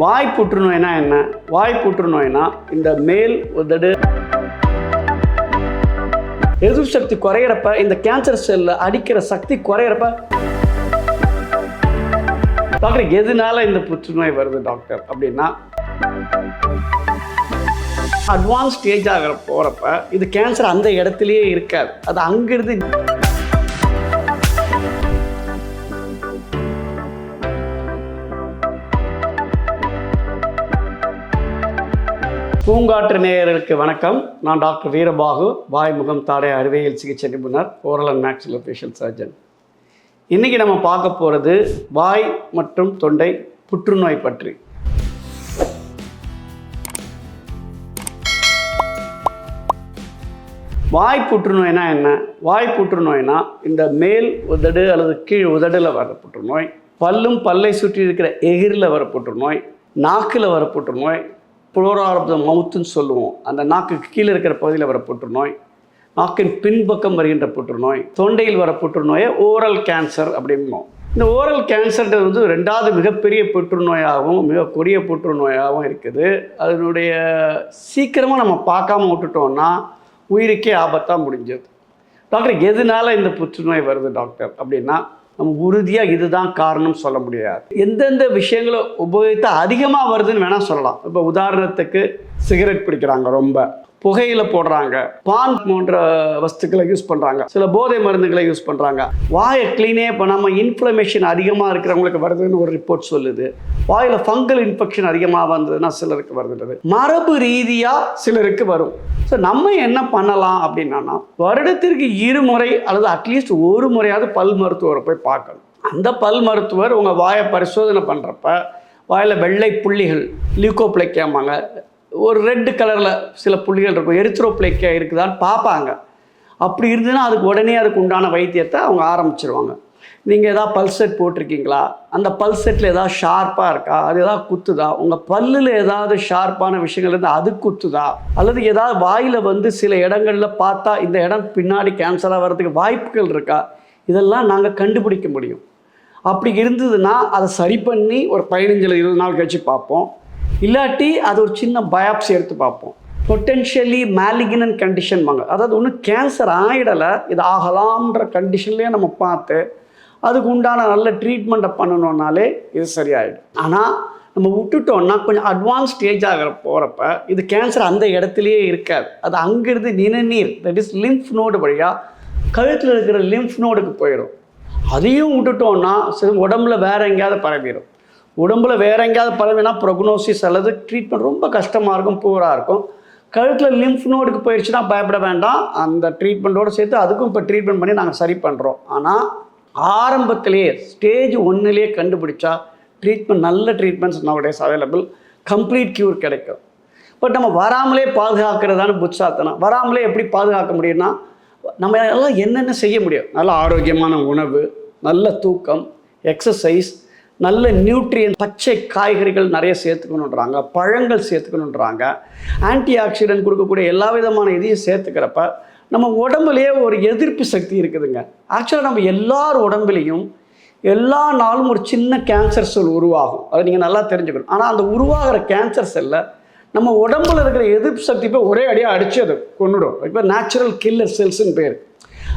வாய் புற்றுநோய்னா என்ன? வாய் புற்றுநோய்னா இந்த மேல் உதடு. எதிர்ப்பு சக்தி குறையிறப்ப இந்த கேன்சர் செல்ல அடிக்கிற சக்தி குறையிறப்ப. டாக்டர் எதனால இந்த புற்றுநோய் வருது டாக்டர்? அப்படின்னா அட்வான்ஸ் ஸ்டேஜ் ஆகிற போகிறப்ப இது கேன்சர் அந்த இடத்துலயே இருக்காது. அது அங்கிருந்து பூங்காற்று நேயர்களுக்கு வணக்கம். நான் டாக்டர் வீரபாகு வாய் முகம் தாடை அறுவையில் சிகிச்சை நிபுணர் ஓரல் அண்ட் மேக்ஸிலோஃபேஷியல் சர்ஜன் இன்றைக்கி நம்ம பார்க்க போகிறது வாய் மற்றும் தொண்டை புற்றுநோய் பற்றி. வாய் புற்றுநோய்னா என்ன? வாய் புற்றுநோய்னா இந்த மேல் உதடு அல்லது கீழ் உதடில் வர புற்றுநோய் பல்லும் பல்லை சுற்றி இருக்கிற எகிரில் வர புற்றுநோய் நாக்கில் வர புற்றுநோய் புளோரார் ஆஃப் த மவுத்துன்னு சொல்லுவோம். அந்த நாக்குக்கு கீழே இருக்கிற பகுதியில் வர புற்றுநோய் நாக்கின் பின்பக்கம் வருகின்ற புற்றுநோய் தொண்டையில் வர புற்றுநோயை ஓரல் கேன்சர் அப்படிம்போம் இந்த ஓரல் கேன்சர்ன்றது வந்து ரெண்டாவது மிகப்பெரிய புற்றுநோயாகவும் மிக கொடிய புற்றுநோயாகவும் இருக்குது. அதனுடைய சீக்கிரமாக நம்ம பார்க்காம விட்டுட்டோம்னா உயிருக்கே ஆபத்தாக முடிஞ்சது. டாக்டர் எதனால இந்த புற்றுநோய் வருது டாக்டர் அப்படின்னா நம்ம உறுதியாக இதுதான் காரணம் சொல்ல முடியாது. எந்தெந்த விஷயங்களை உபயோகித்து அதிகமாக வருதுன்னு வேணால் சொல்லலாம். இப்போ உதாரணத்துக்கு சிகரெட் பிடிக்கிறாங்க ரொம்ப. புகையில போடுறாங்க. பான் போன்ற வஸ்துக்களை யூஸ் பண்ணுறாங்க சில போதை மருந்துகளை யூஸ் பண்ணுறாங்க வாயை க்ளீனே பண்ணாமல் இன்ஃப்ளமேஷன் அதிகமாக இருக்கிறவங்களுக்கு வருதுன்னு ஒரு ரிப்போர்ட் சொல்லுது. வாயில் ஃபங்கல் இன்ஃபெக்ஷன் அதிகமாக வந்ததுன்னா சிலருக்கு வருதுன்றது. மரபு ரீதியாக சிலருக்கு வரும். ஸோ நம்ம என்ன பண்ணலாம் அப்படின்னா வருடத்திற்கு இருமுறை அல்லது அட்லீஸ்ட் ஒரு முறையாவது பல் மருத்துவரை போய் பார்க்கணும். அந்த பல் மருத்துவர் உங்கள் வாயை பரிசோதனை பண்ணுறப்ப வாயில் வெள்ளை புள்ளிகள் லியூகோப்ளைக்காமாங்க ஒரு ரெட்டு கலரில் சில புள்ளிகள் இருக்கும். எரித்ரோப்ளேக்கியா இருக்குதான்னு பார்ப்பாங்க. அப்படி இருந்ததுன்னா அதுக்கு உடனே அதுக்கு உண்டான வைத்தியத்தை அவங்க ஆரம்பிச்சிருவாங்க. நீங்கள் எதாவது பல்செட் போட்டிருக்கீங்களா? அந்த பல்செட்டில் ஏதாவது ஷார்ப்பாக இருக்கா? அது ஏதாவது குத்துதா? உங்கள் பல்லில் ஏதாவது ஷார்ப்பான விஷயங்கள் இருந்தால் அது குத்துதா? அல்லது ஏதாவது வாயில் வந்து சில இடங்களில் பார்த்தா இந்த இடம் பின்னாடி கேன்சராக வர்றதுக்கு வாய்ப்புகள் இருக்கா? இதெல்லாம் நாங்கள் கண்டுபிடிக்க முடியும். அப்படி இருந்ததுன்னா அதை சரி பண்ணி ஒரு பதினஞ்சில் இருபது நாள் கழிச்சு பார்ப்போம். இல்லாட்டி அது ஒரு சின்ன பயாப்சி எடுத்து பார்ப்போம். பொட்டென்ஷியலி மேலிகினன் கண்டிஷன் வாங்க. அதாவது ஒன்றும் கேன்சர் ஆகிடலை இது ஆகலாம்ன்ற கண்டிஷன்லேயே நம்ம பார்த்து அதுக்கு உண்டான நல்ல ட்ரீட்மெண்ட்டை பண்ணணுன்னாலே இது சரியாயிடும். ஆனால் நம்ம விட்டுட்டோம்னா கொஞ்சம் அட்வான்ஸ் ஸ்டேஜ் ஆகிற போகிறப்ப இது கேன்சர் அந்த இடத்துலையே இருக்காது. அது அங்கிருந்து நிணநீர் தட் இஸ் லிம்ஃப் நோடு வழியாக கழுத்தில் இருக்கிற லிம்ஃப் நோடுக்கு போயிடும். அதையும் விட்டுட்டோம்னா சரி உடம்புல வேற எங்கேயாவது பரவிடும். உடம்புல வேற எங்கேயாவது பரவினா ப்ரொக்னோசிஸ் அல்லது ட்ரீட்மெண்ட் ரொம்ப கஷ்டமாக இருக்கும் பூராக இருக்கும். கழுத்தில் லிம்ஃப் நோடுக்கு போயிடுச்சுன்னா பயப்பட வேண்டாம். அந்த ட்ரீட்மெண்ட்டோடு சேர்த்து அதுக்கும் இப்போ ட்ரீட்மெண்ட் பண்ணி நாங்கள் சரி பண்ணுறோம் ஆனால் ஆரம்பத்திலேயே ஸ்டேஜ் ஒன்றுலேயே கண்டுபிடிச்சா ட்ரீட்மெண்ட் நல்ல treatments nowadays available complete cure கிடைக்கும். பட் நம்ம வராமலே பாதுகாக்கிறதான புட்சாத்தனம் வராமலே எப்படி பாதுகாக்க முடியும்னா நம்ம எல்லாம் என்னென்ன செய்ய முடியும்? நல்ல ஆரோக்கியமான உணவு நல்ல தூக்கம் எக்ஸசைஸ் நல்ல நியூட்ரியன் பச்சை காய்கறிகள் நிறைய சேர்த்துக்கணுன்றாங்க பழங்கள் சேர்த்துக்கணுன்றாங்க. ஆன்டி ஆக்சிடென்ட் கொடுக்கக்கூடிய எல்லா விதமான இதையும் சேர்த்துக்கிறப்ப நம்ம உடம்புலேயே ஒரு எதிர்ப்பு சக்தி இருக்குதுங்க. ஆக்சுவலாக நம்ம எல்லார் உடம்புலேயும் எல்லா நாளும் ஒரு சின்ன கேன்சர் செல் உருவாகும். அதை நீங்கள் நல்லா தெரிஞ்சுக்கணும். ஆனால் அந்த உருவாகிற கேன்சர் செல்லை நம்ம உடம்புல இருக்கிற எதிர்ப்பு சக்தி போய் ஒரே அடியாக அடிச்சு அது கொண்டுடும் இப்போ நேச்சுரல் கில்லர் செல்ஸ்ன்னு பேர்.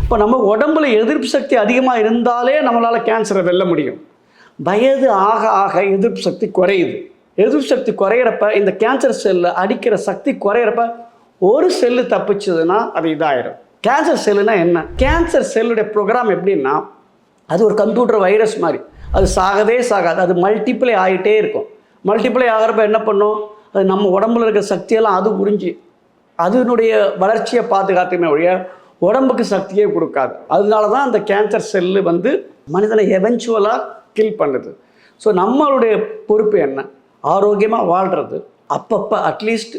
இப்போ நம்ம உடம்புல எதிர்ப்பு சக்தி அதிகமாக இருந்தாலே நம்மளால் கேன்சரை வெல்ல முடியும். வயது ஆக ஆக எதிர்ப்பு சக்தி குறையுது. எதிர்ப்பு சக்தி குறையிறப்ப இந்த கேன்சர் செல்லில் அடிக்கிற சக்தி குறையிறப்ப ஒரு செல்லு தப்பிச்சதுன்னா அது இதாயிடும் கேன்சர் செல்லுனா என்ன? கேன்சர் செல்லுடைய ப்ரோக்ராம் எப்படின்னா அது ஒரு கம்ப்யூட்டர் வைரஸ் மாதிரி. அது சாகவே சாகாது. அது மல்டிப்ளை ஆகிட்டே இருக்கும். மல்டிப்ளை ஆகிறப்ப என்ன பண்ணும்? அது நம்ம உடம்புல இருக்கிற சக்தியெல்லாம் அது உறிஞ்சி அதனுடைய வளர்ச்சியை பாதுகாத்துமே ஒழிய உடம்புக்கு சக்தியே கொடுக்காது. அதனால தான் அந்த கேன்சர் செல்லு வந்து மனிதனை எவென்ச்சுவலாக கில் பண்ணுது. ஸோ நம்மளுடைய பொறுப்பு என்ன? ஆரோக்கியமாக வாழ்கிறது அப்பப்போ அட்லீஸ்ட்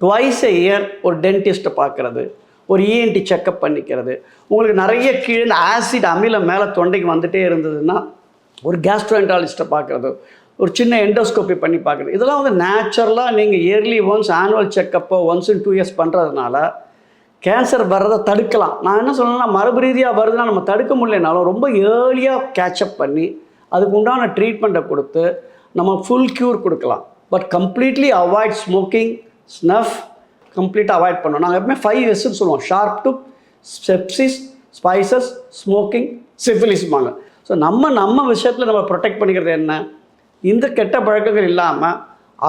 ட்வைஸ் எ இயர் ஒரு டென்டிஸ்ட்டை பார்க்குறது ஒரு இஎன்டி செக்கப் பண்ணிக்கிறது. உங்களுக்கு நிறைய கீழே ஆசிட் அமிலம் மேலே தொண்டைக்கு வந்துகிட்டே இருந்ததுன்னா ஒரு கேஸ்ட்ரோஎன்டாலஜிஸ்ட்டை பார்க்குறது ஒரு சின்ன எண்டோஸ்கோப்பி பண்ணி பார்க்குறது இதெல்லாம் வந்து நேச்சுரலாக நீங்கள் இயர்லி ஒன்ஸ் ஆனுவல் செக்கப்போ ஒன்ஸ் இன் டூ இயர்ஸ் பண்ணுறதுனால கேன்சர் வர்றதை தடுக்கலாம். நான் என்ன சொல்லணும்னா மரபு ரீதியாக வருதுன்னா நம்ம தடுக்க முடியலனாலும் ரொம்ப ஏர்லியாக கேட்சப் பண்ணி அதுக்கு உண்டான ட்ரீட்மெண்ட்டை கொடுத்து நம்ம ஃபுல் க்யூர் கொடுக்கலாம். But completely avoid smoking snuff கம்ப்ளீட்டாக அவாய்ட் பண்ணோம் நாங்கள் எப்பவுமே ஃபைவ் எஸ்ன்னு சொல்லுவோம். Sharp tooth sepsis spices smoking சிஃபிலிஸ்மாங்க so நம்ம நம்ம விஷயத்தில் நம்ம ப்ரொடெக்ட் பண்ணிக்கிறது என்ன? இந்த கெட்ட பழக்கங்கள் இல்லாமல்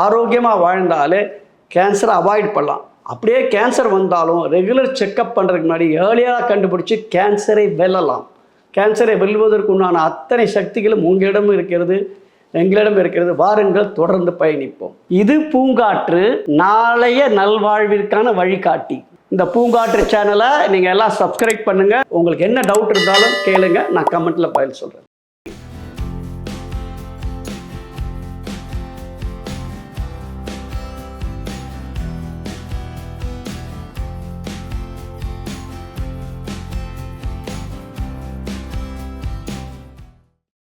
ஆரோக்கியமாக வாழ்ந்தாலே கேன்சரை அவாய்ட் பண்ணலாம். அப்படியே கேன்சர் வந்தாலும் ரெகுலர் செக்கப் பண்ணுறதுக்கு முன்னாடி ஏர்லியாக கண்டுபிடிச்சி கேன்சரை வெல்லலாம். கேன்சரை வெல்வதற்கு உண்டான அத்தனை சக்திகளும் உங்களிடம் இருக்கிறது எங்களிடம் இருக்கிறது. வாருங்கள் தொடர்ந்து பயணிப்போம். இது பூங்காற்று நாளைய நல்வாழ்விற்கான வழிகாட்டி. இந்த பூங்காற்று சேனலை நீங்கள் எல்லாம் சப்ஸ்கிரைப் பண்ணுங்கள் உங்களுக்கு என்ன டவுட் இருந்தாலும் கேளுங்க. நான் கமெண்ட்டில் பதில் சொல்கிறேன்